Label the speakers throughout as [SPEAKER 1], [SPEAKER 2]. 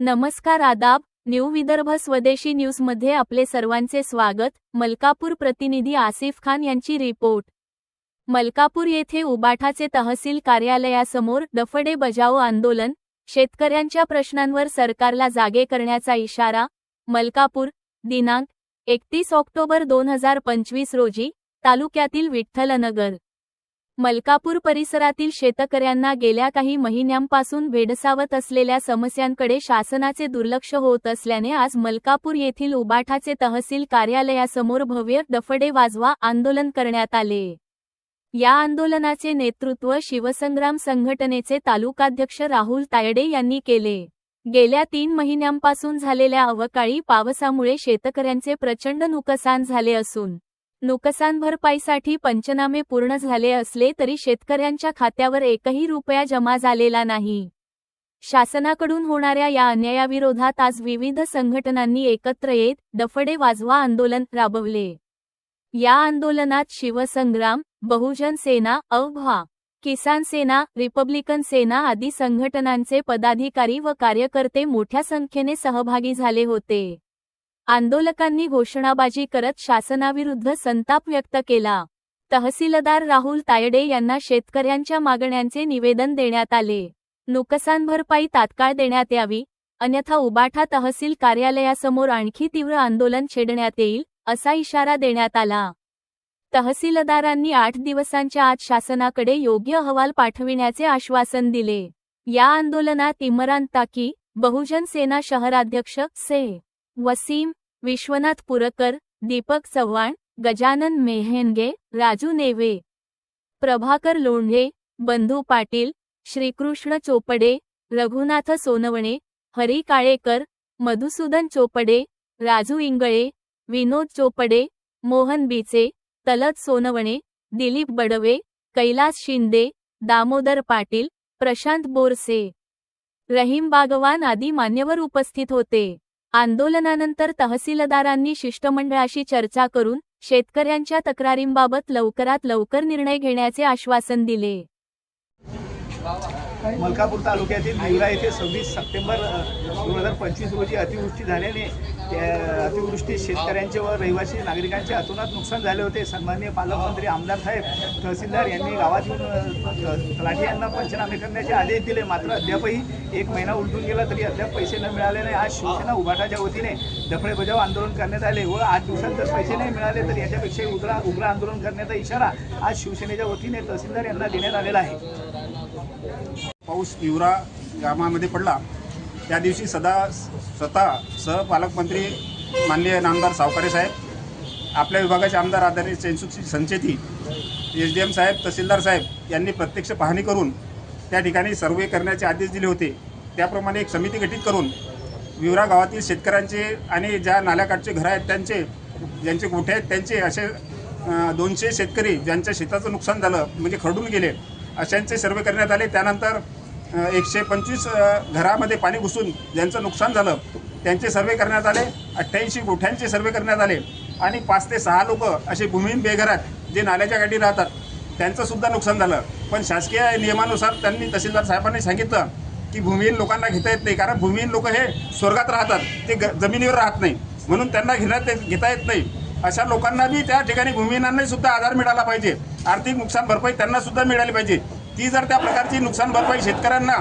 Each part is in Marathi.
[SPEAKER 1] नमस्कार आदाब न्यू विदर्भ स्वदेशी न्यूजमध्ये आपले सर्वांचे स्वागत. मलकापूर प्रतिनिधी आसिफ खान यांची रिपोर्ट. मलकापूर येथे उबाठाचे तहसील कार्यालयासमोर डफडे बजाओ आंदोलन. शेतकऱ्यांच्या प्रश्नांवर सरकारला जागे करण्याचा इशारा. मलकापूर दिनांक एकतीस ऑक्टोबर दोन हजार पंचवीस रोजी तालुक्यातील विठ्ठलनगर मलकापूर परिसरातील शेतकऱ्यांना गेल्या काही महिन्यांपासून भेडसावत असलेल्या समस्यांकडे शासनाचे दुर्लक्ष होत असल्याने आज मलकापूर येथील उबाठाचे तहसील कार्यालयासमोर भव्य डफडे वाजवा आंदोलन करण्यात आले. या आंदोलनाचे नेतृत्व शिवसंग्राम संघटनेचे तालुकाध्यक्ष राहुल तायडे यांनी केले. गेल्या तीन महिन्यांपासून झालेल्या अवकाळी पावसामुळे शेतकऱ्यांचे प्रचंड नुकसान झाले असून नुकसान भरपाईसाठी पंचनामे पूर्ण झाले असले तरी शेतकऱ्यांच्या खात्यावर एकही रुपया जमा झालेला नाही. शासनाकडून होणाऱ्या या अन्यायाविरोधात आज विविध संघटनांनी एकत्र येत डफडे वाजवा आंदोलन राबवले. या आंदोलनात शिवसंग्राम बहुजन सेना अवभा किसान सेना रिपब्लिकन सेना आदी संघटनांचे पदाधिकारी व कार्यकर्ते मोठ्या संख्येने सहभागी झाले होते. आंदोलकांनी घोषणाबाजी करत शासनाविरुद्ध संताप व्यक्त केला. तहसीलदार राहुल तायडे यांना शेतकऱ्यांच्या मागण्यांचे निवेदन देण्यात आले. नुकसान भरपाई तात्काळ देण्यात यावी अन्यथा उबाठा तहसील कार्यालयासमोर आणखी तीव्र आंदोलन छेडण्यात येईल असा इशारा देण्यात आला. तहसीलदारांनी आठ दिवसांच्या आत शासनाकडे योग्य अहवाल पाठविण्याचे आश्वासन दिले. या आंदोलनात इमरान ताकी बहुजन सेना शहराध्यक्ष से. वसीम विश्वनाथ पुरकर दीपक चव्हाण गजानन मेहेनगे राजू नेवे प्रभाकर लोंढे बंधू पाटील श्रीकृष्ण चोपडे रघुनाथ सोनवणे हरी काळेकर मधुसूदन चोपडे राजू इंगळे विनोद चोपडे मोहन बिचे तलत सोनवणे दिलीप बडवे कैलास शिंदे दामोदर पाटील प्रशांत बोरसे. रहीम बागवान आदी मान्यवर उपस्थित होते. आंदोलनानंतर तहसीलदारांनी शिष्टमंडळाशी चर्चा करून शेतकऱ्यांच्या तक्रारींबाबत लवकरात लवकर निर्णय घेण्याचे आश्वासन दिले.
[SPEAKER 2] मलकापूर तालुक्यातील निवरा येथे सव्वीस सप्टेंबर दोन हजार पंचवीस रोजी अतिवृष्टी झाल्याने अतिवृष्टी शेतकऱ्यांचे व रहिवासी नागरिकांचे अतोनात नुकसान झाले होते. सन्माननीय पालकमंत्री आमदार साहेब तहसीलदार यांनी गावात येऊन तलाठी यांना पंचनामे करण्याचे आदेश दिले. मात्र अद्यापही एक महिना उलटून गेला तरी अद्याप पैसे न मिळाल्याने आज शिवसेना उभाटाच्या वतीने दफडे बजाव आंदोलन करण्यात आले व आठ दिवसात जर पैसे नाही मिळाले तर याच्यापेक्षा उग्र उग्र आंदोलन करण्याचा इशारा आज शिवसेनेच्या वतीने तहसीलदार यांना देण्यात आलेला आहे.
[SPEAKER 3] पाऊस युवरा गावामध्ये पडला. त्या दिवशी सदा स्वतः सहपालकमंत्री माननीय नामदार सावकारे साहेब आपल्या विभागाचे आमदार आदरणीय Chainsukh Sancheti S D M साहेब तहसीलदार साहेब यांनी प्रत्यक्ष पाहणी करून त्या ठिकाणी सर्वे करण्याचे आदेश दिले होते. त्याप्रमाणे एक समिती गठीत करून विवरा गावातील शेतकऱ्यांचे आणि ज्या नाल्याकाठचे घरं आहेत त्यांचे ज्यांचे गोठे आहेत त्यांचे असे दोनशे शेतकरी ज्यांच्या शेताचं नुकसान झालं म्हणजे खरडून गेले. अशांचे सर्वे करण्यात आले. त्यानंतर एकशे पंचवीस घरामध्ये पाणी घुसून ज्यांचं नुकसान झालं त्यांचे सर्वे करण्यात आले. अठ्ठ्याऐंशी गोठ्यांचे सर्वे करण्यात आले. आणि पाच ते सहा लोक असे भूमिहीन बेघरात जे नाल्याच्या गाडी राहतात त्यांचंसुद्धा नुकसान झालं. पण शासकीय नियमानुसार त्यांनी तहसीलदार साहेबांनी सांगितलं की भूमिहीन लोकांना घेता येत नाही. कारण भूमिहीन लोक हे स्वर्गात राहतात. ते ग जमिनीवर राहत नाही. म्हणून त्यांना घेण्यात घेता येत नाही. अशा लोकांना बी त्या ठिकाणी भूमिहीनांनाही सुद्धा आधार मिळाला पाहिजे. आर्थिक नुकसान भरपाई त्यांना सुद्धा मिळाली पाहिजे. ती जर त्या प्रकारची नुकसान भरपाई शेतकऱ्यांना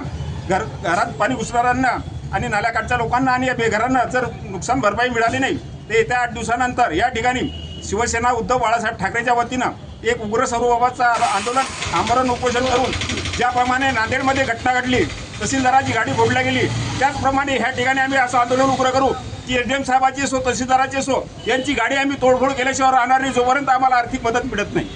[SPEAKER 3] घर घरात पाणी घुसणाऱ्यांना आणि नाल्याकाठच्या लोकांना आणि या बेघरांना जर नुकसान भरपाई मिळाली नाही तर येत्या आठ दिवसानंतर या ठिकाणी शिवसेना उद्धव बाळासाहेब ठाकरेच्या वतीनं एक उग्र स्वरूपाचं आंदोलन आमरण उपोषण करून ज्याप्रमाणे नांदेडमध्ये घटना घडली तहसीलदाराची गाडी फोडल्या गेली त्याचप्रमाणे ह्या ठिकाणी आम्ही असं आंदोलन उग्र करू. ती एस डी एम साहेबाची असो तहसीलदाराची असो यांची गाडी आम्ही तोडफोड केल्याशिवाय राहणार नाही जोपर्यंत आम्हाला आर्थिक मदत मिळत नाही.